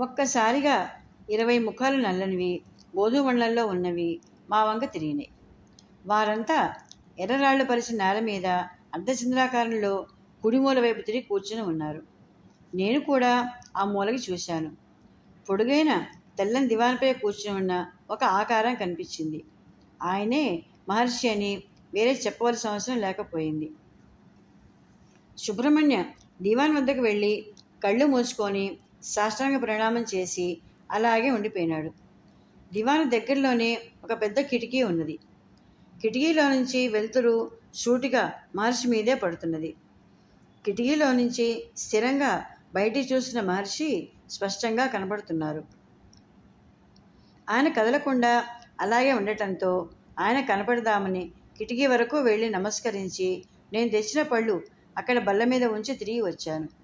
ఒక్కసారిగా ఇరవై ముఖాలు నల్లనివి గోధుమండలంలో ఉన్నవి మా వంక తిరిగినాయి. వారంతా ఎర్రరాళ్ళు పరిచిన నేల మీద అర్ధచంద్రాకారంలో కుడిమూల వైపు తిరిగి కూర్చుని ఉన్నారు. నేను కూడా ఆ మూలకి చూశాను. పొడుగైన తెల్లని దివాన్పై కూర్చుని ఉన్న ఒక ఆకారం కనిపించింది. ఆయనే మహర్షి అని వేరే చెప్పవలసిన అవసరం లేకపోయింది. సుబ్రహ్మణ్య దివాన్ వద్దకు వెళ్ళి కళ్ళు మూసుకొని సాష్టాంగ ప్రణామం చేసి అలాగే ఉండిపోయినాడు. దివాన్ దగ్గరలోనే ఒక పెద్ద కిటికీ ఉన్నది. కిటికీలో నుంచి వెలుతురు సూటిగా మహర్షి మీదే పడుతున్నది. కిటికీలో నుంచి స్థిరంగా బయటికి చూసిన మహర్షి స్పష్టంగా కనబడుతున్నారు ఆయన కదలకుండా అలాగే ఉండటంతో ఆయన కనపడదామని కిటికీ వరకు వెళ్ళి నమస్కరించి నేను తెచ్చిన పళ్ళు అక్కడ బల్ల మీద ఉంచి తిరిగి వచ్చాను.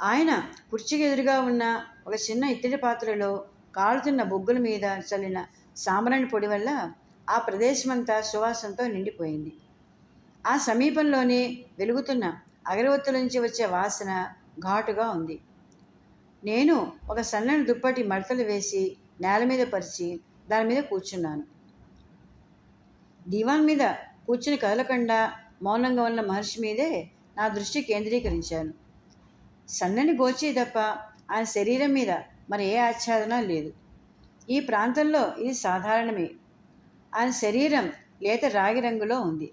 ఆయన కుర్చీకి ఎదురుగా ఉన్న ఒక చిన్న ఇత్తడి పాత్రలో కాలుతున్న బొగ్గుల మీద చల్లిన సాంబ్రాణి పొడి వల్ల ఆ ప్రదేశమంతా సువాసనతో నిండిపోయింది. ఆ సమీపంలోనే వెలుగుతున్న అగరవత్తుల నుంచి వచ్చే వాసన ఘాటుగా ఉంది. నేను ఒక సన్నని దుప్పటి మడతలు వేసి నేల మీద పరిచి దాని మీద కూర్చున్నాను. దీవాన్ మీద కూర్చుని కదలకుండా మౌనంగా ఉన్న మహర్షి మీదే నా దృష్టి కేంద్రీకరించాను. సన్నని గోచే తప్ప ఆయన శరీరం మీద మరి ఏ ఆచ్ఛాదన లేదు. ఈ ప్రాంతంలో ఇది సాధారణమే. ఆయన శరీరం లేత రాగి రంగులో ఉంది.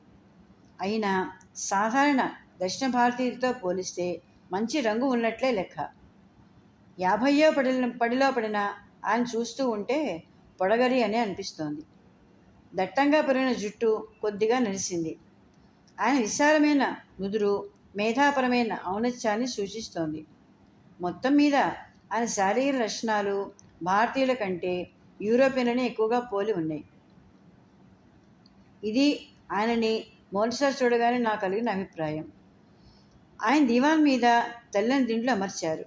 అయినా సాధారణ దక్షిణ భారతీయులతో పోలిస్తే మంచి రంగు ఉన్నట్లే లెక్క. యాభయో పడిన పడిలో పడిన ఆయన చూస్తూ ఉంటే పొడగరి అని అనిపిస్తోంది. దట్టంగా పెరిగిన జుట్టు కొద్దిగా నడిసింది ఆయన విశాలమైన నుదురు మేధాపరమైన ఔనత్యాన్ని సూచిస్తోంది. మొత్తం మీద ఆయన శారీరక లక్షణాలు భారతీయుల కంటే యూరోపియన్లని ఎక్కువగా పోలి ఉన్నాయి. ఇది ఆయనని మొదటిసారి చూడగానే నాకు కలిగిన అభిప్రాయం. ఆయన దివాన్ మీద తెల్లని దిండ్లు అమర్చారు.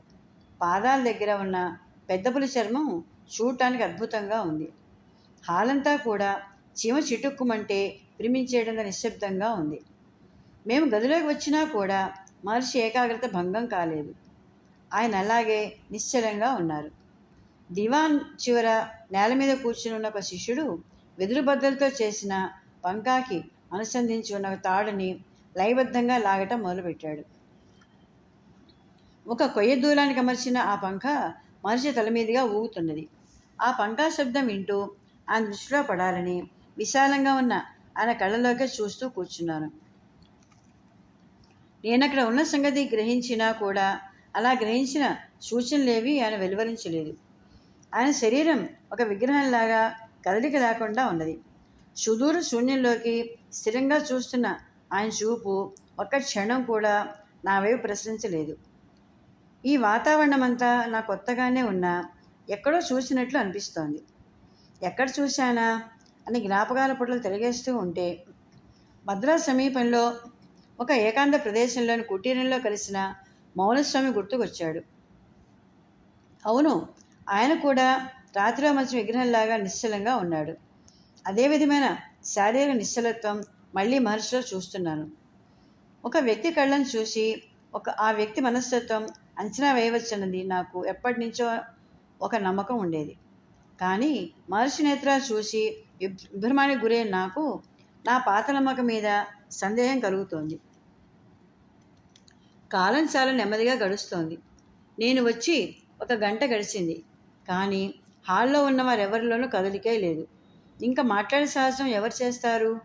పాదాల దగ్గర ఉన్న పెద్దపులి చర్మం చూడటానికి అద్భుతంగా ఉంది. హాలంతా కూడా చీమ చిటుక్కుమంటే ప్రిమించేయడంగా నిశ్శబ్దంగా ఉంది. మేము గదిలోకి వచ్చినా కూడా మహర్షి ఏకాగ్రత భంగం కాలేదు. ఆయన అలాగే నిశ్చలంగా ఉన్నారు. దివాన్ చివర నేల మీద కూర్చుని ఉన్న ఒక శిష్యుడు వెదురు బద్దలతో చేసిన పంకాకి అనుసంధించి ఉన్న ఒక తాడుని లయబద్ధంగా లాగటం మొదలుపెట్టాడు. ఒక కొయ్య దూలానికి అమర్చిన ఆ పంఖ మనిషి తల మీదుగా ఊగుతున్నది. ఆ పంకా శబ్దం వింటూ ఆయన దృష్టిలో పడాలని విశాలంగా ఉన్న ఆయన కళ్ళలోకే చూస్తూ కూర్చున్నాను. నేను అక్కడ ఉన్న సంగతి గ్రహించినా కూడా అలా గ్రహించిన సూచనలేవి ఆయన వెలువరించలేదు. ఆయన శరీరం ఒక విగ్రహంలాగా కదలిక లేకుండా ఉన్నది. సుదూర శూన్యంలోకి స్థిరంగా చూస్తున్న ఆయన చూపు ఒక్క క్షణం కూడా నా వైపు ప్రశ్నించలేదు ఈ వాతావరణం అంతా నా కొత్తగానే ఉన్నా ఎక్కడో చూసినట్లు అనిపిస్తోంది. ఎక్కడ చూశానా అని జ్ఞాపకాల పుట్టలు తిరిగేస్తూ ఉంటే మద్రాసు సమీపంలో ఒక ఏకాంత ప్రదేశంలోని కుటీరంలో కలిసిన మౌనస్వామి గుర్తుకొచ్చాడు. అవును ఆయన కూడా రాత్రిలో మంచి విగ్రహంలాగా నిశ్చలంగా ఉన్నాడు. అదే విధమైన శారీరక నిశ్చలత్వం మళ్ళీ మహర్షిలో చూస్తున్నాను. ఒక వ్యక్తి కళ్ళను చూసి ఒక ఆ వ్యక్తి మనస్తత్వం అంచనా వేయవచ్చన్నది నాకు ఎప్పటి నుంచో ఒక నమ్మకం ఉండేది. కానీ మహర్షి నేత్రాలు చూసి విభ్రమానికి గురైన నాకు నా పాత నమ్మకం మీద సందేహం కలుగుతోంది. కాలం చాలా నెమ్మదిగా గడుస్తోంది. నేను వచ్చి ఒక గంట గడిచింది. కానీ హాల్లో ఉన్న వారెవరిలోనూ కదలికే లేదు. ఇంకా మాట్లాడే సాహసం ఎవరు చేస్తారు?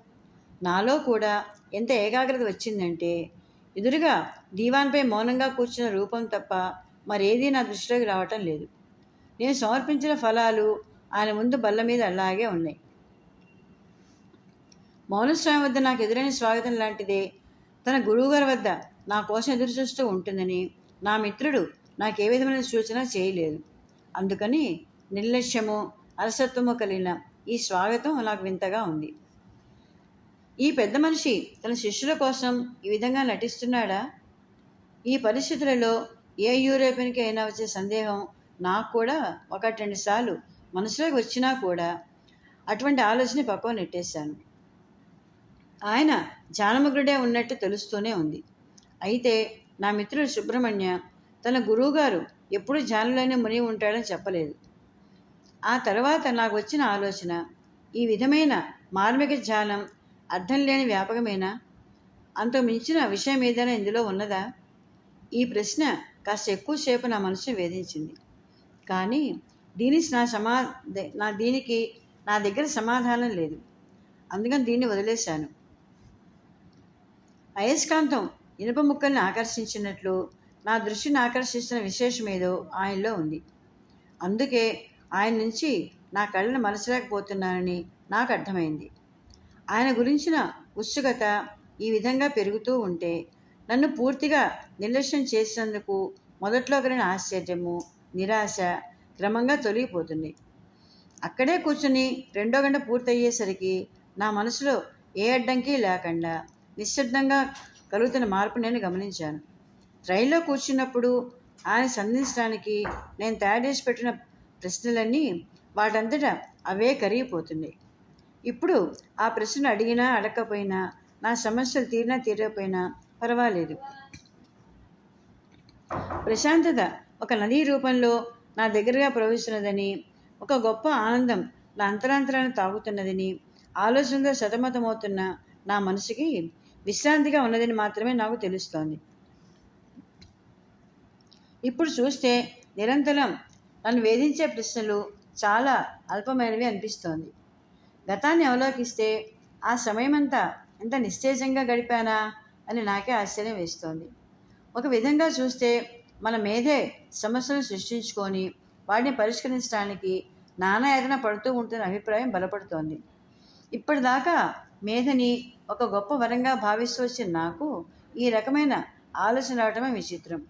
నాలో కూడా ఎంత ఏకాగ్రత వచ్చిందంటే ఎదురుగా దీవాన్పై మౌనంగా కూర్చున్న రూపం తప్ప మరేదీ నా దృష్టిలోకి రావటం లేదు. నేను సమర్పించిన ఫలాలు ఆయన ముందు బల్ల మీద అలాగే ఉన్నాయి. మౌనస్వామి వద్ద నాకు ఎదురైన స్వాగతం లాంటిదే తన గురువుగారి వద్ద నా కోసం ఎదురు చూస్తూ ఉంటుందని నా మిత్రుడు నాకు ఏ విధమైన సూచన చేయలేదు. అందుకని నిర్లక్ష్యము అలసత్వము కలిగిన ఈ స్వాగతం నాకు వింతగా ఉంది. ఈ పెద్ద మనిషి తన శిష్యుల కోసం ఈ విధంగా నటిస్తున్నాడా? ఈ పరిస్థితులలో ఏ యూరోపియన్కి అయినా వచ్చే సందేహం నాకు కూడా ఒకటి రెండు సార్లు మనసులోకి వచ్చినా కూడా అటువంటి ఆలోచన పక్కన నెట్టేశాను. ఆయన జానమగ్రుడే ఉన్నట్టు తెలుస్తూనే ఉంది. అయితే నా మిత్రుడు సుబ్రహ్మణ్య తన గురువుగారు ఎప్పుడు జానులోనే మునిగి ఉంటాడని చెప్పలేదు. ఆ తర్వాత నాకు వచ్చిన ఆలోచన ఈ విధమైన మార్మిక ధ్యానం అర్థం లేని వ్యాపకమేనా? అంత మించిన విషయం ఏదైనా ఇందులో ఉన్నదా? ఈ ప్రశ్న కాస్త ఎక్కువసేపు నా మనసును వేధించింది. కానీ దీని నా సమా నా దీనికి నా దగ్గర సమాధానం లేదు. అందుకని దీన్ని వదిలేశాను. అయస్కాంతం ఇనుప ముక్కల్ని ఆకర్షించినట్లు నా దృష్టిని ఆకర్షిస్తున్న విశేషం ఏదో ఆయనలో ఉంది. అందుకే ఆయన నుంచి నా కళ్ళను మలచలేకపోతున్నానని నాకు అర్థమైంది. ఆయన గురించిన ఉత్సుకత ఈ విధంగా పెరుగుతూ ఉంటే నన్ను పూర్తిగా నిర్లక్ష్యం చేసినందుకు మొదట్లో కలిగిన ఆశ్చర్యము నిరాశ క్రమంగా తొలగిపోతుంది. అక్కడే కూర్చుని రెండో గంట పూర్తయ్యేసరికి నా మనసులో ఏ అడ్డంకి లేకుండా నిశ్శబ్దంగా కలుగుతున్న మార్పు నేను గమనించాను. రైల్లో కూర్చున్నప్పుడు ఆయన సంధించడానికి నేను తయారు చేసి పెట్టిన ప్రశ్నలన్నీ వాటంతటా అవే కరిగిపోతున్నాయి. ఇప్పుడు ఆ ప్రశ్న అడిగినా అడగకపోయినా నా సమస్యలు తీరినా తీరకపోయినా పర్వాలేదు. ప్రశాంతత ఒక నదీ రూపంలో నా దగ్గరగా ప్రవహిస్తున్నదని ఒక గొప్ప ఆనందం నా అంతరాంతరాన్ని తాగుతున్నదని ఆలోచనతో సతమతమవుతున్న నా మనసుకి విశ్రాంతిగా ఉన్నదని మాత్రమే నాకు తెలుస్తోంది. ఇప్పుడు చూస్తే నిరంతరం నన్ను వేధించే ప్రశ్నలు చాలా అల్పమైనవి అనిపిస్తోంది. గతాన్ని అవలోకిస్తే ఆ సమయమంతా ఎంత నిశ్చేజంగా గడిపానా అని నాకే ఆశ్చర్యం వేస్తోంది. ఒక విధంగా చూస్తే మన మీదే సమస్యలు సృష్టించుకొని వాటిని పరిష్కరించడానికి నానా యాతన పడుతూ ఉంటున్న అభిప్రాయం బలపడుతోంది. ఇప్పటిదాకా మేధని ఒక గొప్ప వరంగా భావిస్తూ వచ్చిన నాకు ఈ రకమైన ఆలోచన రావటమే విచిత్రం.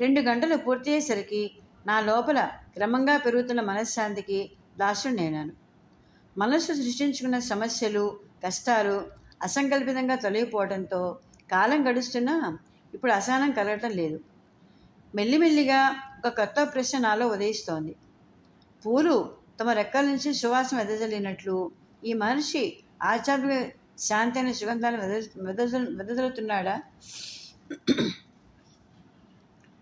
రెండు గంటలు పూర్తయ్యేసరికి నా లోపల క్రమంగా పెరుగుతున్న మనశ్శాంతికి దాసుడైనాను మనస్సు సృష్టించుకున్న సమస్యలు కష్టాలు అసంకల్పితంగా తొలగిపోవడంతో కాలం గడుస్తున్నా ఇప్పుడు అసహనం కలగటం లేదు. మెల్లిమెల్లిగా ఒక కొత్త ప్రశ్న నాలో ఉదయిస్తోంది. పూలు తమ రెక్కల నుంచి సువాసన వెదజల్లినట్లు ఈ మనిషి ఆధ్యాత్మిక శాంతి అనే సుగంధాన్ని వెద వెదజ వెదజల్లుతున్నాడా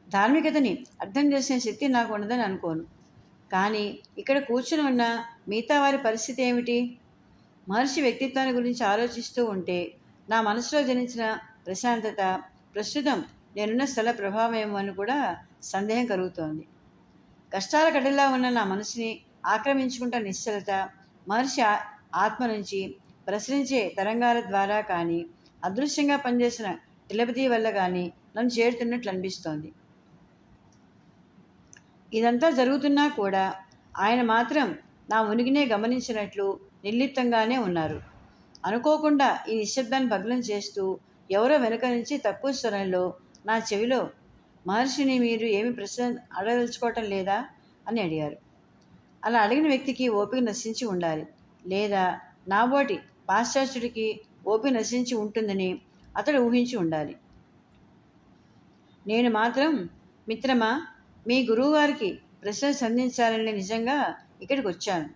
ధార్మికతని అర్థం చేసే శక్తి నాకు ఉండదని అనుకోను. కానీ ఇక్కడ కూర్చుని ఉన్న మిగతా వారి పరిస్థితి ఏమిటి? మహర్షి వ్యక్తిత్వాన్ని గురించి ఆలోచిస్తూ ఉంటే నా మనసులో జనించిన ప్రశాంతత ప్రస్తుతం నేనున్న స్థల ప్రభావం అని కూడా సందేహం కలుగుతోంది. కష్టాల కడలా ఉన్న నా మనసుని ఆక్రమించుకుంటున్న నిశ్చలత మహర్షి ఆత్మ నుంచి ప్రసరించే తరంగాల ద్వారా కానీ అదృశ్యంగా పనిచేసిన తిలపతి వల్ల కానీ నన్ను చేరుతున్నట్లు అనిపిస్తోంది. ఇదంతా జరుగుతున్నా కూడా ఆయన మాత్రం నా ఉనికినే గమనించినట్లు నిర్లిప్తంగానే ఉన్నారు. అనుకోకుండా ఈ నిశ్శబ్దాన్ని భగ్నం చేస్తూ ఎవరో వెనుక నుంచి తక్కువ స్వరంలో నా చెవిలో మహర్షిని మీరు ఏమి ప్రశ్న అడగదలుచుకోవటం లేదా? అని అడిగారు. అలా అడిగిన వ్యక్తికి ఓపిక నశించి ఉండాలి. లేదా నాబోటి పాశ్చాత్యుడికి ఓపి నశించి ఉంటుందని అతడు ఊహించి ఉండాలి. నేను మాత్రం మిత్రమా మీ గురువుగారికి ప్రశ్నలు సంధించాలని నిజంగా ఇక్కడికి వచ్చాను.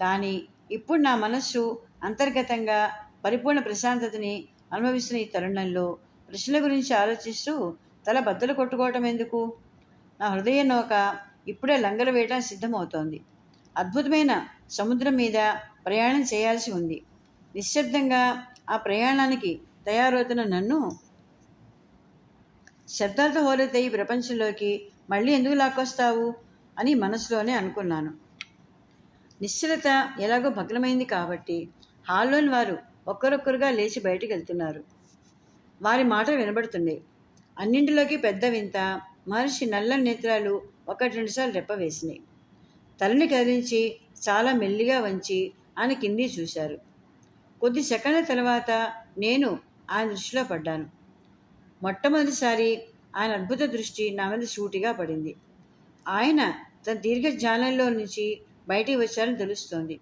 కానీ ఇప్పుడు నా మనస్సు అంతర్గతంగా పరిపూర్ణ ప్రశాంతతని అనుభవిస్తున్న ఈ తరుణంలో ప్రశ్నల గురించి ఆలోచిస్తూ తల బద్దలు కొట్టుకోవటం ఎందుకు? నా హృదయ నౌక ఇప్పుడే లంగలు వేయటం సిద్ధమవుతోంది. అద్భుతమైన సముద్రం మీద ప్రయాణం చేయాల్సి ఉంది. నిశ్శబ్దంగా ఆ ప్రయాణానికి తయారవుతున్న నన్ను శబ్దాలతో హోరెత్తే ఈ ప్రపంచంలోకి మళ్ళీ ఎందుకు లాక్కొస్తావు అని మనసులోనే అనుకున్నాను. నిశ్చలత ఎలాగో భగ్నమైంది కాబట్టి హాల్లోని వారు ఒక్కరొక్కరుగా లేచి బయటికి వెళ్తున్నారు. వారి మాటలు వినబడుతుంది. అన్నింటిలోకి పెద్ద వింత మహర్షి నల్ల నేత్రాలు ఒకటి రెండుసార్లు రెప్పవేసినాయి తలని కదిలించి చాలా మెల్లిగా వంచి ఆయన కింది చూశారు. కొద్ది సెకండ్ల తర్వాత నేను ఆయన దృష్టిలో పడ్డాను. మొట్టమొదటిసారి ఆయన అద్భుత దృష్టి నా మీద సూటిగా పడింది. ఆయన తన దీర్ఘ ధ్యానంలో నుంచి బయటికి వచ్చారని తెలుస్తోంది.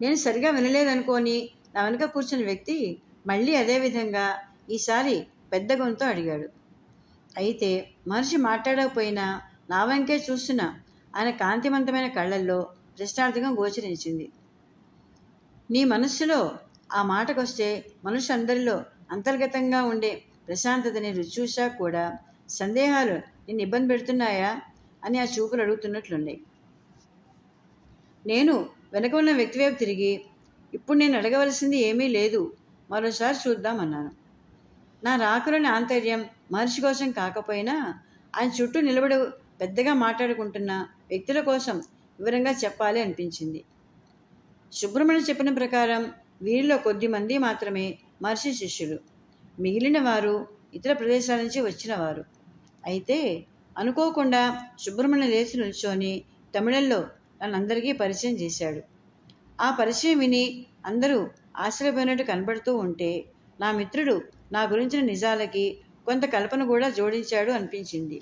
నేను సరిగా వినలేదనుకొని నా వెనుక కూర్చున్న వ్యక్తి మళ్ళీ అదే విధంగా ఈసారి పెద్ద గొంతు అడిగాడు. అయితే మనిషి మాట్లాడకపోయినా నా వెంకే చూస్తున్నా ఆయన కాంతివంతమైన కళ్ళల్లో ప్రశ్నార్థకం గోచరించింది. నీ మనస్సులో ఆ మాటకొస్తే మనుషులందరిలో అంతర్గతంగా ఉండే ప్రశాంతతని రుచి చూశాక కూడా సందేహాలు నిన్ను ఇబ్బంది పెడుతున్నాయా అని ఆ చూపులు అడుగుతున్నట్లున్నాయి. నేను వెనక ఉన్న వ్యక్తి వైపు తిరిగి ఇప్పుడు నేను అడగవలసింది ఏమీ లేదు మరోసారి చూద్దామన్నాను. నా రాకులని ఆంతర్యం మహర్షి కోసం కాకపోయినా ఆయన చుట్టూ నిలబడి పెద్దగా మాట్లాడుకుంటున్న వ్యక్తుల కోసం వివరంగా చెప్పాలి అనిపించింది. సుబ్రహ్మణ్యం చెప్పిన ప్రకారం వీరిలో కొద్ది మంది మాత్రమే మహర్షి శిష్యులు. మిగిలిన వారు ఇతర ప్రదేశాల నుంచి వచ్చినవారు. అయితే అనుకోకుండా సుబ్రహ్మణ్య లేచి నిల్చొని తమిళంలో నన్నందరికీ పరిచయం చేశాడు. ఆ పరిచయం విని అందరూ ఆశ్చర్యపోయినట్టు కనబడుతూ ఉంటే నా మిత్రుడు నా గురించిన నిజాలకి కొంత కల్పన కూడా జోడించాడు అనిపించింది.